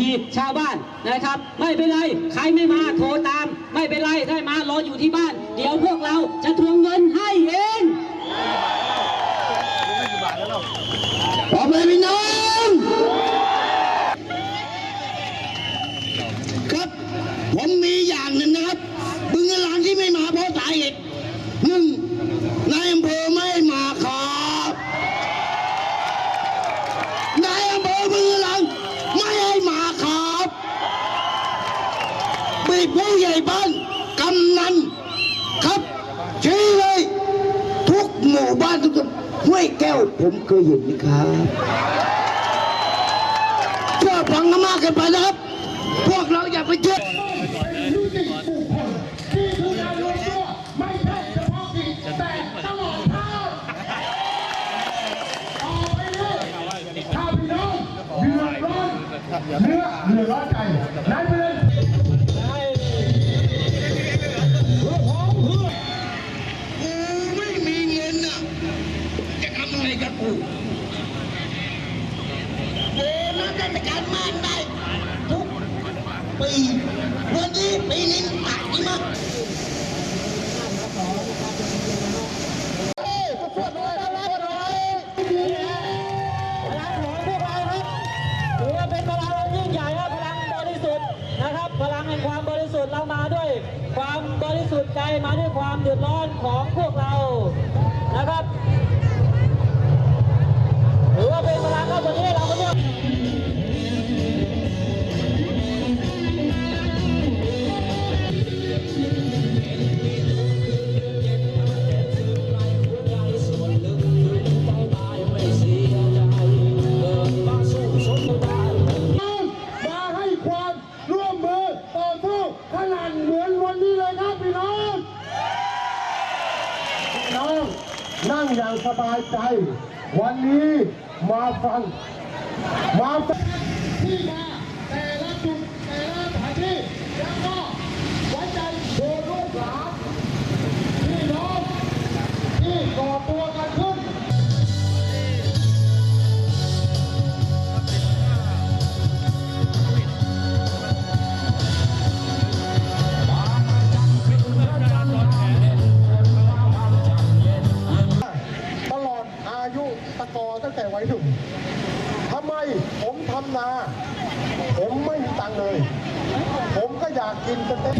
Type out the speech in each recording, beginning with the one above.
ทีชาวบ้านนะครับ ไม่เป็นไร ใครไม่มาโทรตาม ไม่เป็นไรได้มารออยู่ที่บ้าน เดี๋ยวพวกเราจะทวงเงินให้เองพร้อมเลยพี่น้องครับ ผมมีอย่างหนึ่งนะครับบึงกลางที่ไม่มาเพราะสาเหตุ มีผู้ใหญ่บ้านกำนันครับชี้เลยทุกหมู่บ้านทุกคนห้วยแก้วผมเคยเห็นนะครับเชื่อฟังกันมากเกินไปนะครับ พวกเราอย่าไปเชื่อ ความบริสุทธิ์เรามาด้วยความบริสุทธิ์ใจมาด้วยความเดือดร้อนของพวกเรานะครับถือว่าเป็นพลังครับวันนี้เราก็เรียก อย่างสบายใจ วันนี้มาฟัง มาฟัง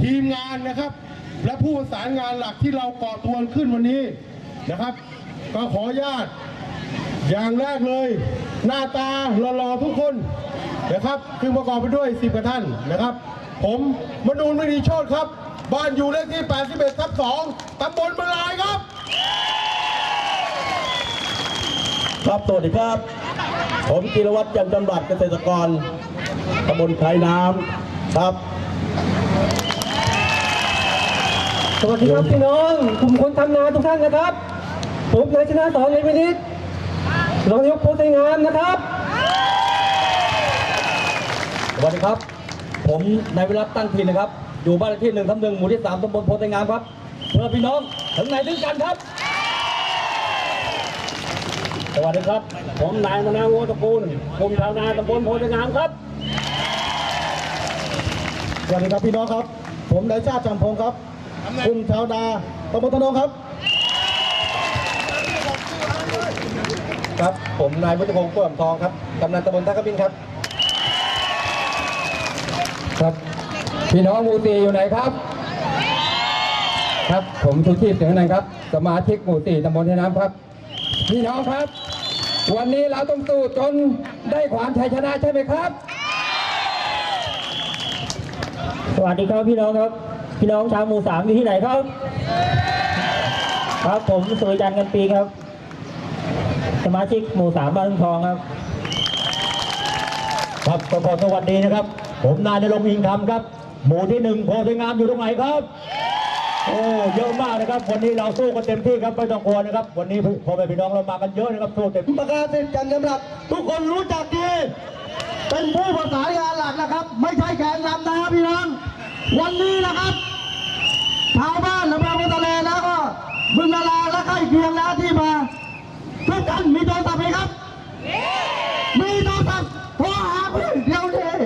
ทีมงานนะครับ และผู้ประสานงานหลักที่เราก่อตัวขึ้นวันนี้นะครับ ก็ขออนุญาตอย่างแรกเลย หน้าตาหล่อๆทุกคนนะครับคือประกอบไปด้วยสิบกว่าท่านนะครับ ผมมนูนไม่ดีโชดครับ บ้านอยู่เลขที่ 81ทับ2ตำบลบลายครับ ครับสวัสดีครับ ผมจิรวัตรจันทร์จำรัดเกษตรกรตำบลไทยน้ำครับ สวัสดีครับพี่น้องกลุ่มคนทำนาทุกท่านนะครับ ผมนายชนะสอนเลยวินิตรองนายกโพธิ์งามนะครับ สวัสดีครับ ผมนายวิรัตตั้งพินนะครับ อยู่บ้านเลขที่หนึ่งทับหนึ่งหมู่ที่สามตำบลโพธิ์งามครับ เพื่อพี่น้องถึงไหนถึงกันครับ สวัสดีครับ ผมนายมนาโวตระกูลกลุ่มชาวนาตำบลโพธิ์งามครับ สวัสดีครับพี่น้องครับ ผมนายชาติจำพงศ์ครับ กลุ่มชาวนาตำบลตะนงครับ ครับ ผมนายวุฒิพงศ์ผู้อ่ำทองครับ กำนันตำบลท่ากระบินครับ ครับ พี่น้องหมู่สี่อยู่ไหนครับ ครับ ผมชูชีพเสียงนันท์ครับ สมาชิกหมู่สี่ตำบลเทน้ำครับ พี่น้องครับ วันนี้เราต้องสู้จนได้ความชัยชนะใช่ไหมครับ สวัสดีครับพี่น้องครับ พี่น้องชาวหมู่สามอยู่ที่ไหนครับ ครับผมสุริยันต์กันปีครับ สมาชิกหมู่สามบ้านทุ่งทองครับ ครับก็ขอสวัสดีนะครับ ผมนายนรงค์อิงคำครับ หมู่ที่หนึ่งโพธิ์งามอยู่ตรงไหนครับโอ้เยอะมากนะครับ วันนี้เราสู้กันเต็มที่ครับไม่ต้องกลัวนะครับ วันนี้พ่อแม่พี่น้องเรามากันเยอะนะครับสู้เต็มประกาศสิทธิ์จันทร์จำรัดทุกคนรู้จักดีเป็นผู้ประสานงานหลักนะครับ ไม่ใช่แกนนำนะครับพี่น้องวันนี้นะครับ ชาวบ้านอำเภอพุทะเลแล้วก็บึงนาลาและใกล้เคียงแล้วที่มาทุกท่านมีโทรศัพท์ไหมครับ มีมีโทรศัพท์โทรหาเพื่อนเดี๋ยวเลย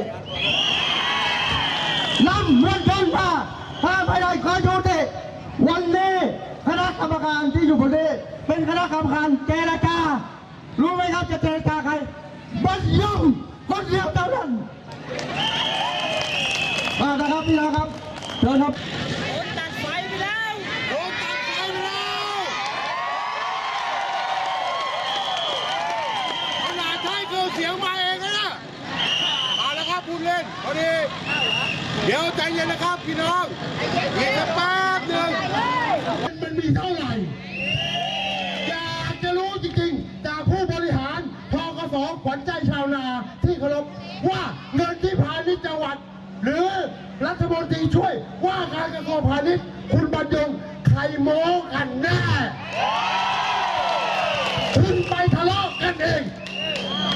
นำเรื่องชนมาถ้าไปได้ขอยุติวันนี้คณะกรรมการที่อยู่บนนี้ เป็นคณะกรรมการเจรจา รู้ไหมครับจะเจรจาใครบัสยงคนเดียวเท่านั้นนาครับพี่น้องครับเชิญครับ เล่นพอดีเดี๋ยวใจเย็นนะครับพี่น้องอีกสักแป๊บหนึ่งมันมีเท่าไหร่อยากจะรู้จริงๆ จากผู้บริหารทกสขวัญใจชาวนาที่เคารพว่าเงินที่พาณิชย์จังหวัด หรือรัฐมนตรีช่วยว่าการกระทรวงพาณิชย์คุณบรรยงใครโม้กันแน่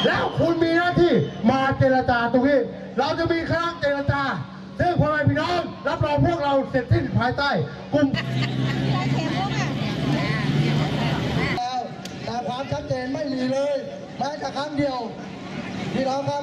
แล้วคุณมีหน้าที่มาเจรจาตรงนี้ เราจะมีคณะเจรจาซึ่งพ่อแม่พี่น้องรับรองพวกเราเสร็จสิ้นภายใต้กลุ่มแล้วแต่ความชัดเจนไม่มีเลย แม้แต่ครั้งเดียวพี่น้องครับ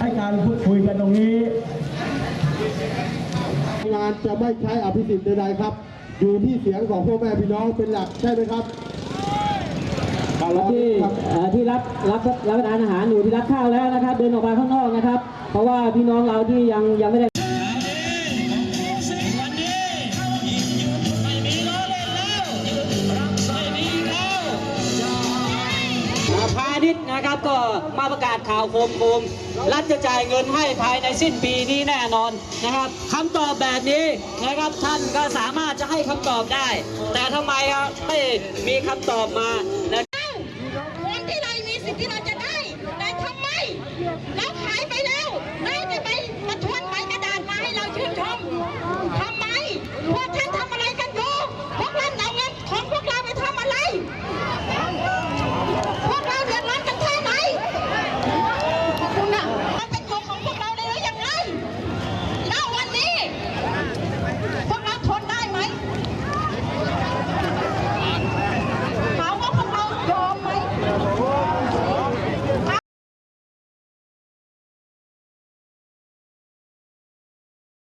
ให้การพูดคุยกันตรงนี้ งานจะไม่ใช้อภิสิทธิ์ใดๆครับ อยู่ที่เสียงของพ่อแม่พี่น้องเป็นหลักใช่ไหมครับที่เอ่อที่รับรับรับประทานอาหารอยู่ที่รับข้าวแล้วนะครับ เดินออกมาข้างนอกนะครับ เพราะว่าพี่น้องเราที่ยังยังไม่ได้ มากข่าวโคมโคมรัฐจะจ่ายเงินให้ภายในสิ้นปีนี้แน่นอนนะครับคำตอบแบบนี้นะครับท่านก็สามารถจะให้คำตอบได้ แต่ทำไมครับไม่มีคำตอบมา